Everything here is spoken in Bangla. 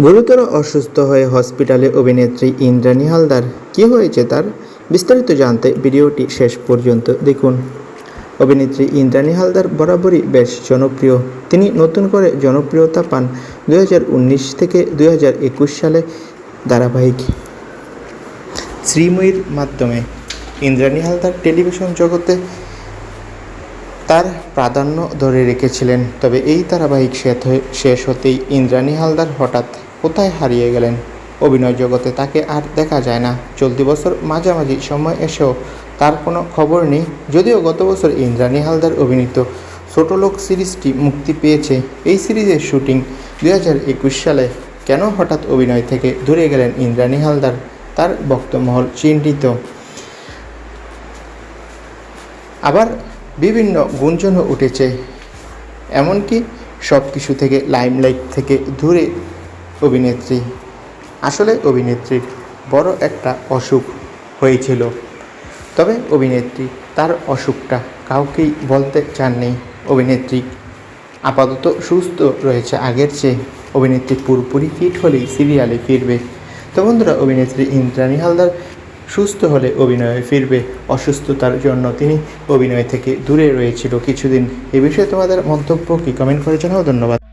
গুরুতর অসুস্থ হয়ে হসপিটালে অভিনেত্রী ইন্দ্রাণী হালদার কী হয়েছে তার বিস্তারিত জানতে ভিডিওটি শেষ পর্যন্ত দেখুন। অভিনেত্রী ইন্দ্রাণী হালদার বরাবরই বেশ জনপ্রিয়। তিনি নতুন করে জনপ্রিয়তা পান দুই হাজার উনিশ থেকে দুই হাজার একুশ সালে ধারাবাহিক শ্রীময়ীর মাধ্যমে। ইন্দ্রাণী হালদার টেলিভিশন জগতে তার প্রাধান্য ধরে রেখেছিলেন। তবে এই ধারাবাহিক শেষ হতেই ইন্দ্রাণী হালদার হঠাৎ কোথায় হারিয়ে গেলেন? অভিনয় জগতে তাকে আর দেখা যায় না। চলতি বছর মাঝামাঝি সময় এসেও তার কোনো খবর নেই। যদিও গত বছর ইন্দ্রাণী হালদার অভিনীত ছোটলোক সিরিজটি মুক্তি পেয়েছে। এই সিরিজের শুটিং দু হাজার একুশ সালে কেন হঠাৎ অভিনয় থেকে দূরে গেলেন ইন্দ্রাণী হালদার? তার বক্তমহল চিহ্নিত। আবার বিভিন্ন গুঞ্জনও উঠেছে। এমনকি সব কিছু থেকে লাইমলাইট থেকে দূরে অভিনেত্রী। আসলে অভিনেত্রীর বড় একটা অসুখ হয়েছিল। তবে অভিনেত্রী তার অসুখটা কাউকেই বলতে চাননি অভিনেত্রী। আপাতত সুস্থ রয়েছে আগের চেয়ে। অভিনেত্রী পুরোপুরি ফিট হলেই সিরিয়ালে ফিরবে। তো বন্ধুরা, অভিনেত্রী ইন্দ্রাণী হালদার সুস্থ হলে অভিনয়ে ফিরবে। অসুস্থতার জন্য তিনি অভিনয় থেকে দূরে রয়েছিল কিছুদিন। এ বিষয়ে তোমাদের মন্তব্য কি? কমেন্ট করে জানাও। ধন্যবাদ।